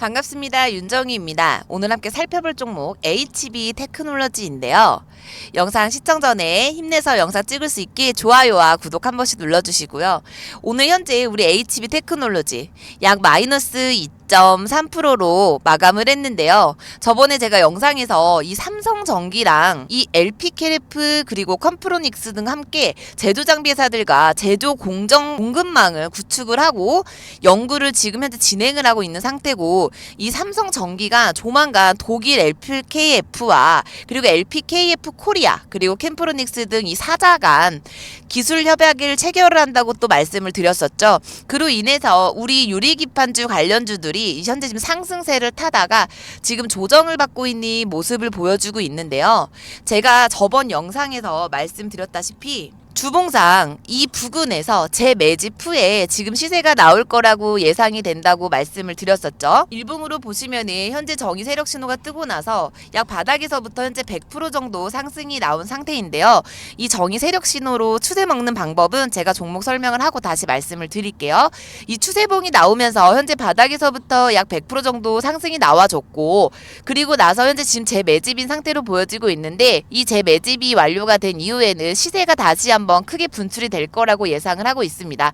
반갑습니다. 윤정희입니다. 오늘 함께 살펴볼 종목 HB 테크놀로지인데요. 영상 시청 전에 힘내서 영상 찍을 수 있게 좋아요와 구독 한 번씩 눌러주시고요. 오늘 현재 우리 HB 테크놀로지 약 마이너스 2.3%로 마감을 했는데요. 저번에 제가 영상에서 이 삼성전기랑 이 LP캐레프 그리고 컴프로닉스 등 함께 제조 장비 회사들과 제조 공정 공급망을 구축을 하고 연구를 지금 현재 진행을 하고 있는 상태고 이 삼성전기가 조만간 독일 LPKF와 그리고 LPKF 코리아 그리고 캠프로닉스 등 이 사자 간 기술 협약을 체결을 한다고 또 말씀을 드렸었죠. 그로 인해서 우리 유리기판주 관련주들이 현재 지금 상승세를 타다가 지금 조정을 받고 있는 모습을 보여주고 있는데요. 제가 저번 영상에서 말씀드렸다시피 주봉상 이 부근에서 재매집 후에 지금 시세가 나올 거라고 예상이 된다고 말씀을 드렸었죠. 일봉으로 보시면은 현재 정의 세력 신호가 뜨고 나서 약 바닥에서부터 현재 100% 정도 상승이 나온 상태인데요. 이 정의 세력 신호로 추세 먹는 방법은 제가 종목 설명을 하고 다시 말씀을 드릴게요. 이 추세봉이 나오면서 현재 바닥에서부터 약 100% 정도 상승이 나와줬고 그리고 나서 현재 지금 재매집인 상태로 보여지고 있는데 이 재매집이 완료가 된 이후에는 시세가 다시 한번 크게 분출이 될 거라고 예상을 하고 있습니다.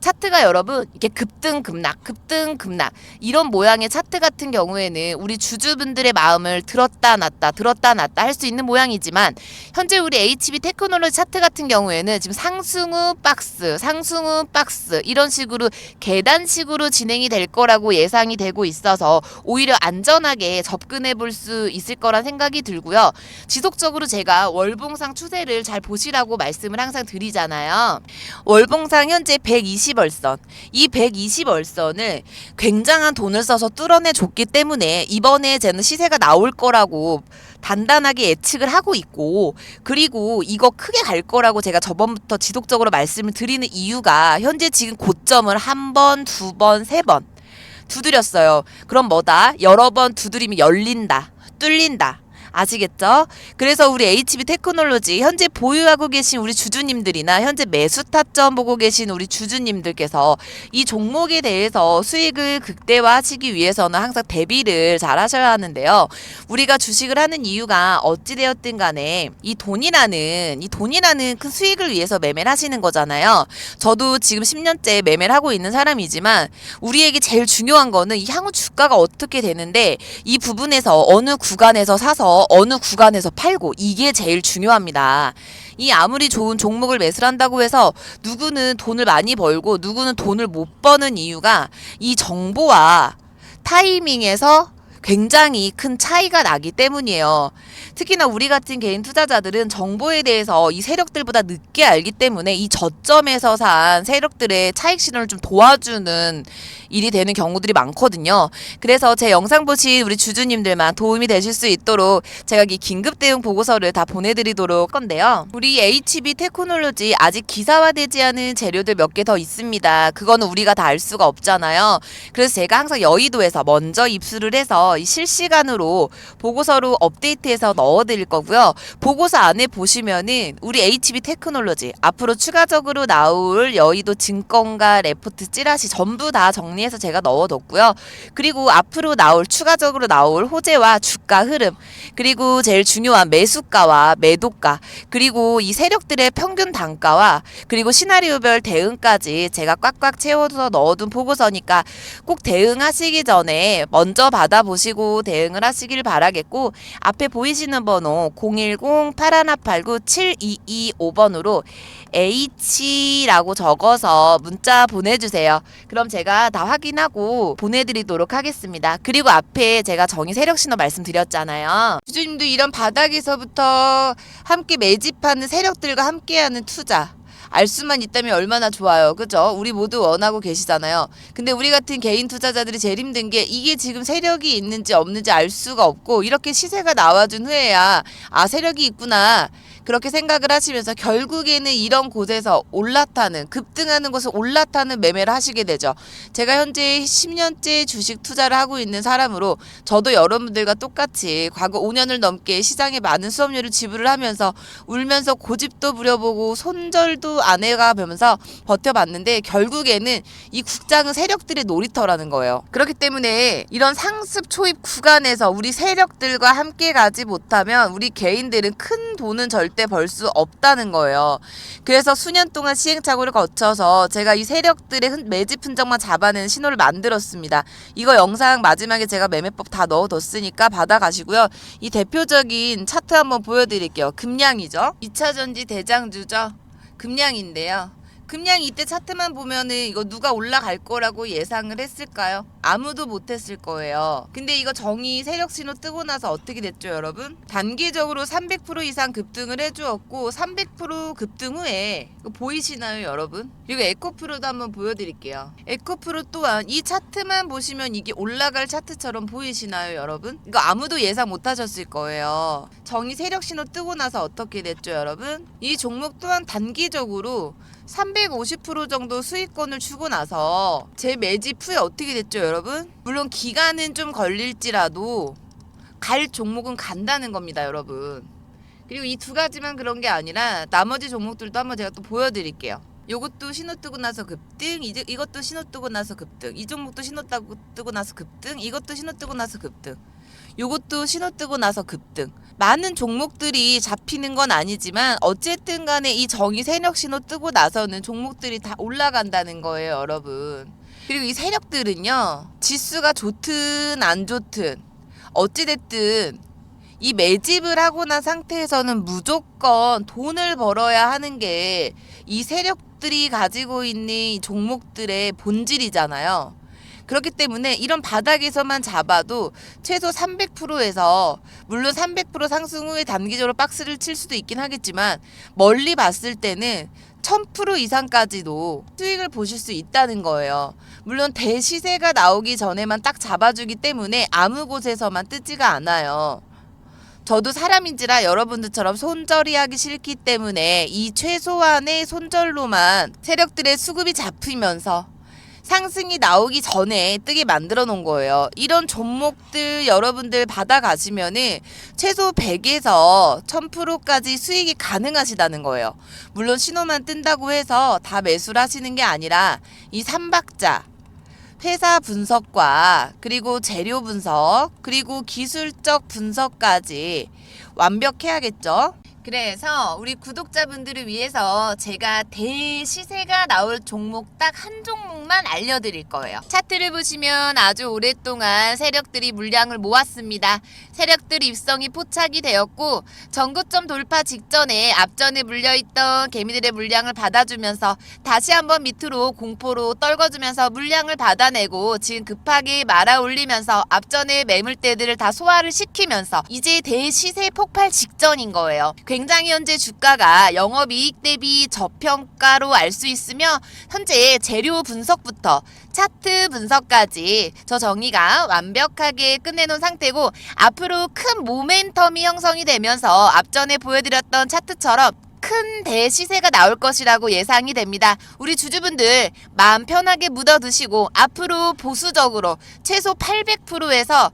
차트가 여러분 이렇게 급등 급락 급등 급락 이런 모양의 차트 같은 경우에는 우리 주주분들의 마음을 들었다 놨다 들었다 놨다 할 수 있는 모양이지만 현재 우리 HB 테크놀로지 차트 같은 경우에는 지금 상승 후 박스 상승 후 박스 이런 식으로 계단식으로 진행이 될 거라고 예상이 되고 있어서 오히려 안전하게 접근해 볼 수 있을 거란 생각이 들고요. 지속적으로 제가 월봉상 추세를 잘 보시라고 말씀을 항상 드리잖아요. 월봉상 현재 120 월선 이 120월선을 굉장한 돈을 써서 뚫어내 줬기 때문에 이번에 쟤는 시세가 나올 거라고 단단하게 예측을 하고 있고 그리고 이거 크게 갈 거라고 제가 저번부터 지속적으로 말씀을 드리는 이유가 현재 지금 고점을 한 번, 두 번, 세 번 두드렸어요. 그럼 뭐다? 여러 번 두드리면 열린다. 뚫린다. 아시겠죠? 그래서 우리 HB 테크놀로지 현재 보유하고 계신 우리 주주님들이나 현재 매수 타점 보고 계신 우리 주주님들께서 이 종목에 대해서 수익을 극대화하시기 위해서는 항상 대비를 잘 하셔야 하는데요. 우리가 주식을 하는 이유가 어찌되었든 간에 이 돈이라는 이 돈이라는 큰 수익을 위해서 매매를 하시는 거잖아요. 저도 지금 10년째 매매를 하고 있는 사람이지만 우리에게 제일 중요한 거는 이 향후 주가가 어떻게 되는데 이 부분에서 어느 구간에서 사서 어느 구간에서 팔고 이게 제일 중요합니다. 이 아무리 좋은 종목을 매수를 한다고 해서 누구는 돈을 많이 벌고 누구는 돈을 못 버는 이유가 이 정보와 타이밍에서 굉장히 큰 차이가 나기 때문이에요. 특히나 우리 같은 개인 투자자들은 정보에 대해서 이 세력들보다 늦게 알기 때문에 이 저점에서 산 세력들의 차익 신호를 좀 도와주는 일이 되는 경우들이 많거든요. 그래서 제 영상 보신 우리 주주님들만 도움이 되실 수 있도록 제가 이 긴급 대응 보고서를 다 보내드리도록 할 건데요. 우리 HB 테크놀로지 아직 기사화되지 않은 재료들 몇 개 더 있습니다. 그거는 우리가 다 알 수가 없잖아요. 그래서 제가 항상 여의도에서 먼저 입수를 해서 이 실시간으로 보고서로 업데이트해서 넣어드릴 거고요. 보고서 안에 보시면은 우리 HB 테크놀로지 앞으로 추가적으로 나올 여의도 증권가 레포트 찌라시 전부 다 정리해서 제가 넣어뒀고요. 그리고 앞으로 나올 추가적으로 나올 호재와 주가 흐름 그리고 제일 중요한 매수가와 매도가 그리고 이 세력들의 평균 단가와 그리고 시나리오별 대응까지 제가 꽉꽉 채워서 넣어둔 보고서니까 꼭 대응하시기 전에 먼저 받아보시 고 대응을 하시길 바라겠고 앞에 보이시는 번호 010-8189-7225번으로 H라고 적어서 문자 보내주세요. 그럼 제가 다 확인하고 보내드리도록 하겠습니다. 그리고 앞에 제가 정의 세력 신호 말씀드렸잖아요. 주주님도 이런 바닥에서부터 함께 매집하는 세력들과 함께하는 투자. 알 수만 있다면 얼마나 좋아요. 그죠? 우리 모두 원하고 계시잖아요. 근데 우리 같은 개인 투자자들이 제일 힘든 게 이게 지금 세력이 있는지 없는지 알 수가 없고 이렇게 시세가 나와준 후에야 아, 세력이 있구나. 그렇게 생각을 하시면서 결국에는 이런 곳에서 올라타는 급등하는 곳을 올라타는 매매를 하시게 되죠. 제가 현재 10년째 주식 투자를 하고 있는 사람으로 저도 여러분들과 똑같이 과거 5년을 넘게 시장에 많은 수업료를 지불을 하면서 울면서 고집도 부려보고 손절도 안에가 보면서 버텨봤는데 결국에는 이 국장은 세력들의 놀이터라는 거예요. 그렇기 때문에 이런 상습 초입 구간에서 우리 세력들과 함께 가지 못하면 우리 개인들은 큰 돈은 절대 벌 수 없다는 거예요. 그래서 수년 동안 시행착오를 거쳐서 제가 이 세력들의 흔- 매집 흔적만 잡아내는 신호를 만들었습니다. 이거 영상 마지막에 제가 매매법 다 넣어뒀으니까 받아가시고요. 이 대표적인 차트 한번 보여드릴게요. 금량이죠. 2차 전지 대장주죠. 금량인데요. 금량 이때 차트만 보면은 이거 누가 올라갈 거라고 예상을 했을까요? 아무도 못했을 거예요. 근데 이거 정의 세력 신호 뜨고 나서 어떻게 됐죠, 여러분? 단기적으로 300% 이상 급등을 해주었고 300% 급등 후에 보이시나요, 여러분? 그리고 에코프로도 한번 보여드릴게요. 에코프로 또한 이 차트만 보시면 이게 올라갈 차트처럼 보이시나요, 여러분? 이거 아무도 예상 못하셨을 거예요. 정의 세력 신호 뜨고 나서 어떻게 됐죠, 여러분? 이 종목 또한 단기적으로 350% 정도 수익권을 주고 나서 제 매집 후에 어떻게 됐죠, 여러분? 물론 기간은 좀 걸릴지라도 갈 종목은 간다는 겁니다, 여러분. 그리고 이 두 가지만 그런 게 아니라 나머지 종목들도 한번 제가 또 보여드릴게요. 요것도 신호 뜨고 나서 급등, 이제 이것도 신호 뜨고 나서 급등, 이 종목도 신호 뜨고 나서 급등, 이것도 신호 뜨고 나서 급등. 요것도 신호 뜨고 나서 급등. 많은 종목들이 잡히는 건 아니지만 어쨌든 간에 이 정의 세력 신호 뜨고 나서는 종목들이 다 올라간다는 거예요, 여러분. 그리고 이 세력들은요. 지수가 좋든 안 좋든 어찌됐든 이 매집을 하고 난 상태에서는 무조건 돈을 벌어야 하는 게 이 세력들이 가지고 있는 이 종목들의 본질이잖아요. 그렇기 때문에 이런 바닥에서만 잡아도 최소 300%에서 물론 300% 상승 후에 단기적으로 박스를 칠 수도 있긴 하겠지만 멀리 봤을 때는 1000% 이상까지도 수익을 보실 수 있다는 거예요. 물론 대시세가 나오기 전에만 딱 잡아주기 때문에 아무 곳에서만 뜨지가 않아요. 저도 사람인지라 여러분들처럼 손절이 하기 싫기 때문에 이 최소한의 손절로만 세력들의 수급이 잡히면서 상승이 나오기 전에 뜨게 만들어 놓은 거예요. 이런 종목들 여러분들 받아가시면은 최소 100에서 1000%까지 수익이 가능하시다는 거예요. 물론 신호만 뜬다고 해서 다 매수를 하시는 게 아니라 이 삼박자 회사 분석과 그리고 재료 분석 그리고 기술적 분석까지 완벽해야겠죠. 그래서 우리 구독자분들을 위해서 제가 대시세가 나올 종목 딱 한 종목만 알려드릴 거예요. 차트를 보시면 아주 오랫동안 세력들이 물량을 모았습니다. 세력들 입성이 포착이 되었고 전고점 돌파 직전에 앞전에 물려있던 개미들의 물량을 받아주면서 다시 한번 밑으로 공포로 떨궈주면서 물량을 받아내고 지금 급하게 말아 올리면서 앞전에 매물대들을 다 소화를 시키면서 이제 대시세 폭발 직전인 거예요. 굉장히 현재 주가가 영업이익 대비 저평가로 알 수 있으며 현재 재료 분석부터 차트 분석까지 저 정의가 완벽하게 끝내놓은 상태고 앞으로 큰 모멘텀이 형성이 되면서 앞전에 보여드렸던 차트처럼 큰 대시세가 나올 것이라고 예상이 됩니다. 우리 주주분들 마음 편하게 묻어두시고 앞으로 보수적으로 최소 800%에서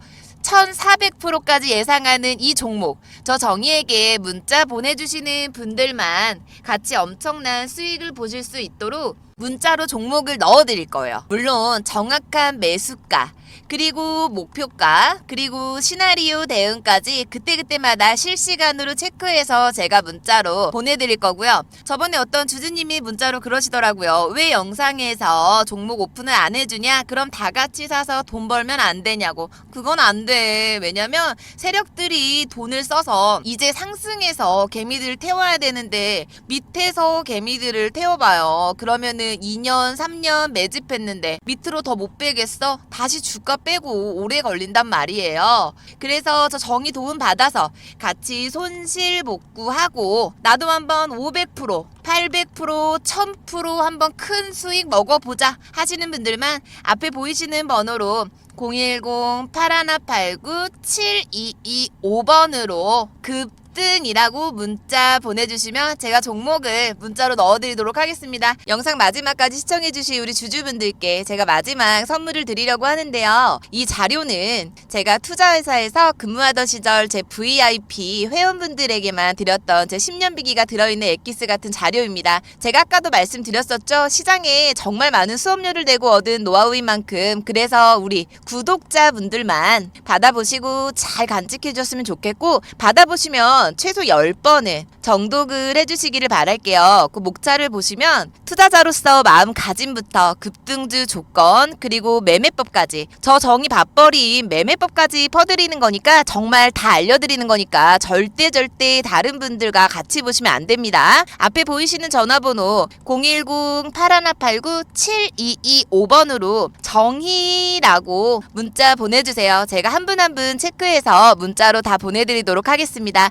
1400%까지 예상하는 이 종목 저 정의에게 문자 보내주시는 분들만 같이 엄청난 수익을 보실 수 있도록 문자로 종목을 넣어드릴 거예요. 물론 정확한 매수가 그리고 목표가 그리고 시나리오 대응까지 그때그때마다 실시간으로 체크해서 제가 문자로 보내드릴 거고요. 저번에 어떤 주주님이 문자로 그러시더라고요. 왜 영상에서 종목 오픈을 안 해주냐? 그럼 다 같이 사서 돈 벌면 안 되냐고. 그건 안 돼. 왜냐면 세력들이 돈을 써서 이제 상승해서 개미들을 태워야 되는데 밑에서 개미들을 태워봐요. 그러면은 2년, 3년 매집했는데 밑으로 더 못 빼겠어? 다시 주가 빼고 오래 걸린단 말이에요. 그래서 저 정의 도움 받아서 같이 손실 복구하고 나도 한번 500%, 800%, 1000% 한번 큰 수익 먹어보자 하시는 분들만 앞에 보이시는 번호로 010-8189-7225번으로 급 급등이라고 문자 보내주시면 제가 종목을 문자로 넣어드리도록 하겠습니다. 영상 마지막까지 시청해주신 우리 주주분들께 제가 마지막 선물을 드리려고 하는데요. 이 자료는 제가 투자회사에서 근무하던 시절 제 VIP 회원분들에게만 드렸던 제 10년 비기가 들어있는 엑기스 같은 자료입니다. 제가 아까도 말씀드렸었죠. 시장에 정말 많은 수업료를 내고 얻은 노하우인 만큼 그래서 우리 구독자분들만 받아보시고 잘 간직해줬으면 좋겠고 받아보시면 최소 10번은 정독을 해주시기를 바랄게요. 그 목차를 보시면 투자자로서 마음가짐부터 급등주 조건 그리고 매매법까지 저 정의 밥벌이인 매매법까지 퍼드리는 거니까 정말 다 알려드리는 거니까 절대 절대 다른 분들과 같이 보시면 안 됩니다. 앞에 보이시는 전화번호 010-8189-7225번으로 정희라고 문자 보내주세요. 제가 한 분 한 분 체크해서 문자로 다 보내드리도록 하겠습니다.